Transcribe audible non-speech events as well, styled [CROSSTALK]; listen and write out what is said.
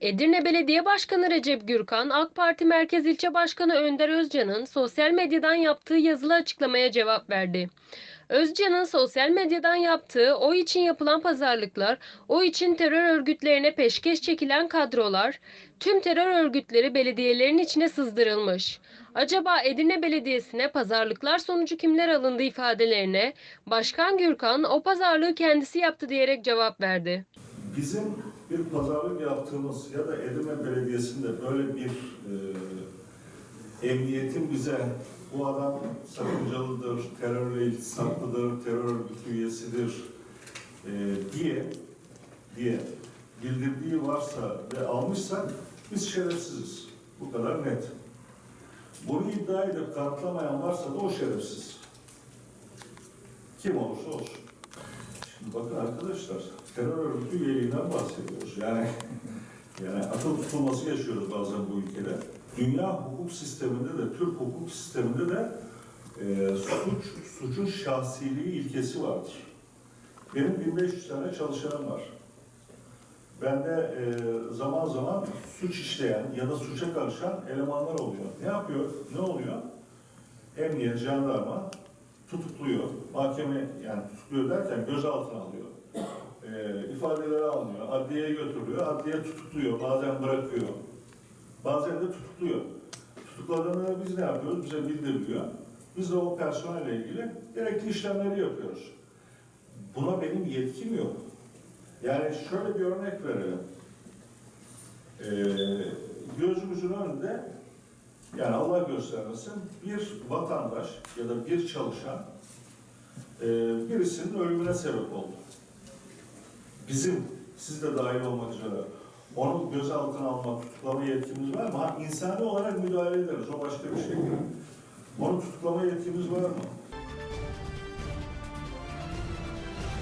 Edirne Belediye Başkanı Recep Gürkan, AK Parti Merkez İlçe Başkanı Önder Özcan'ın sosyal medyadan yaptığı yazılı açıklamaya cevap verdi. Özcan'ın sosyal medyadan yaptığı o için yapılan pazarlıklar, o için terör örgütlerine peşkeş çekilen kadrolar, tüm terör örgütleri belediyelerin içine sızdırılmış. Acaba Edirne Belediyesi'ne pazarlıklar sonucu kimler alındı ifadelerine Başkan Gürkan o pazarlığı kendisi yaptı diyerek cevap verdi. Bizim bir pazarlık yaptığımız ya da Edirne Belediyesi'nde böyle bir e, emniyetin bize bu adam sakıncalıdır, terörle iltisaklıdır, terör örgütü üyesidir e, diye diye bildirdiği varsa ve almışsak biz şerefsiziz. Bu kadar net. Bunu iddia edip kanıtlamayan varsa da o şerefsiz. Kim olursa olsun. Bakın arkadaşlar, terör örgütü üyeliğinden bahsediyoruz. Yani [LAUGHS] yani akıl tutulması yaşıyoruz bazen bu ülkede. Dünya hukuk sisteminde de, Türk hukuk sisteminde de e, suç, suçun şahsiliği ilkesi vardır. Benim 1500 tane çalışanım var. Bende e, zaman zaman suç işleyen ya da suça karışan elemanlar oluyor. Ne yapıyor? Ne oluyor? Emniyet, jandarma tutukluyor. Mahkeme yani tutukluyor derken gözaltına alıyor. E, ifadeleri alınıyor. Adliyeye götürülüyor. Adliye tutukluyor. Bazen bırakıyor. Bazen de tutukluyor. Tutukladığını biz ne yapıyoruz? Bize bildiriliyor. Biz de o personelle ilgili gerekli işlemleri yapıyoruz. Buna benim yetkim yok. Yani şöyle bir örnek verelim. Ee, gözümüzün önünde yani Allah göstermesin bir vatandaş ya da bir çalışan e, birisinin ölümüne sebep oldu. Bizim, siz de dahil olmak üzere onu gözaltına almak, tutuklama yetkimiz var mı? Ha, insani olarak müdahale ederiz, o başka bir şey. Onu tutuklama yetkimiz var mı?